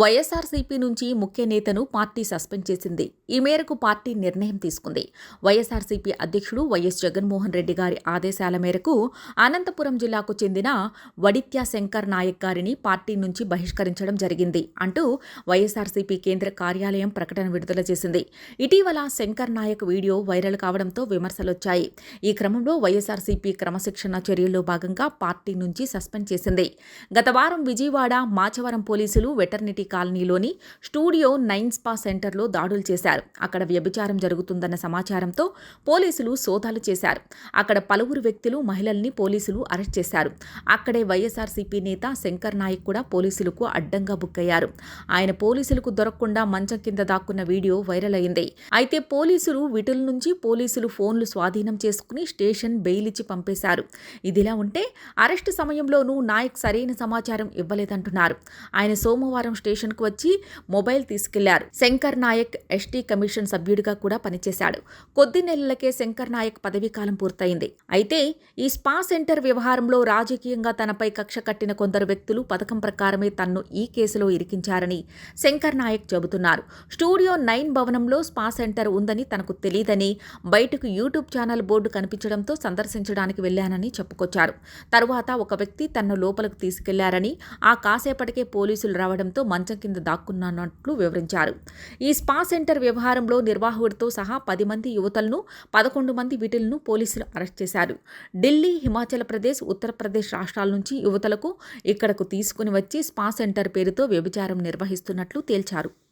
వైఎస్ఆర్సీపీ నుంచి ముఖ్య నేతను పార్టీ సస్పెండ్ చేసింది. ఈ మేరకు పార్టీ నిర్ణయం తీసుకుంది. వైఎస్ఆర్సీపీ అధ్యక్షుడు వైఎస్ జగన్మోహన్ రెడ్డి గారి ఆదేశాల మేరకు అనంతపురం జిల్లాకు చెందిన వడిత్య శంకర్ నాయక్ గారిని పార్టీ నుంచి బహిష్కరించడం జరిగింది అంటూ వైఎస్ఆర్సీపీ కేంద్ర కార్యాలయం ప్రకటన విడుదల చేసింది. ఇటీవల శంకర్ నాయక్ వీడియో వైరల్ కావడంతో విమర్శలొచ్చాయి. ఈ క్రమంలో వైఎస్ఆర్సీపీ క్రమశిక్షణ చర్యల్లో భాగంగా పార్టీ నుంచి సస్పెండ్ చేసింది. గత వారం విజయవాడ మాచవరం పోలీసులు వెటర్నిటీ కాలనీలోని స్టూడియో నైన్ స్పా సెంటర్లో దాడులు చేశారు. అక్కడ వ్యభిచారం జరుగుతుందన్న సమాచారంతో పోలీసులు సోదాలు చేశారు. అక్కడ పలువురు వ్యక్తులు మహిళల్ని పోలీసులు అరెస్ట్ చేశారు. అక్కడే వైఎస్ఆర్సీపీ నేత శంకర్ నాయక్ కూడా పోలీసులకు అడ్డంగా బుక్ అయ్యారు. ఆయన పోలీసులకు దొరకకుండా మంచం కింద దాక్కున్న వీడియో వైరల్ అయింది. అయితే పోలీసులు విటుల నుంచి పోలీసులు ఫోన్లు స్వాధీనం చేసుకుని స్టేషన్ బెయిల్ ఇచ్చి పంపేశారు. ఇదిలా ఉంటే అరెస్టు సమయంలోనూ నాయక్ సరైన సమాచారం ఇవ్వలేదంటున్నారు. ఆయన సోమవారం స్టేషన్కు వచ్చి మొబైల్ తీసుకెళ్ళారు. శంకర్ నాయక్ ఎస్టీ కమిషన్ సభ్యుడిగా కూడా పనిచేశాడు. కొద్ది నెలలకే శంకర్ నాయక్ పదవీకాలం పూర్తయింది. అయితే ఈ స్పా సెంటర్ వ్యవహారంలో రాజకీయంగా తనపై కక్ష కట్టిన కొందరు వ్యక్తులు పథకం ప్రకారమే తన్ను ఈ కేసులో ఇరికించారని శంకర్ నాయక్ చెబుతున్నారు. స్టూడియో నైన్ భవనంలో స్పా సెంటర్ ఉందని తనకు తెలియదని బయటకు యూట్యూబ్ ఛానల్ బోర్డు కనిపించడంతో సందర్శించడానికి వెళ్ళానని చెప్పుకొచ్చారు. తరువాత ఒక వ్యక్తి తన్ను లోపలికి తీసుకెళ్ళారని ఆ కాసేపటికే పోలీసులు రావడంతో మంచం కింద దాక్కున్నట్లు వివరించారు. ఈ స్పా సెంటర్ వ్యవహారంలో నిర్వాహకుడితో సహా పది మంది యువతలను పదకొండు మంది వీటిలను పోలీసులు అరెస్ట్ చేశారు. ఢిల్లీ హిమాచల్ ప్రదేశ్ ఉత్తరప్రదేశ్ రాష్ట్రాల నుంచి యువతలకు ఇక్కడకు తీసుకుని వచ్చి స్పా సెంటర్ పేరుతో వ్యభిచారం నిర్వహిస్తున్నట్లు తేల్చారు.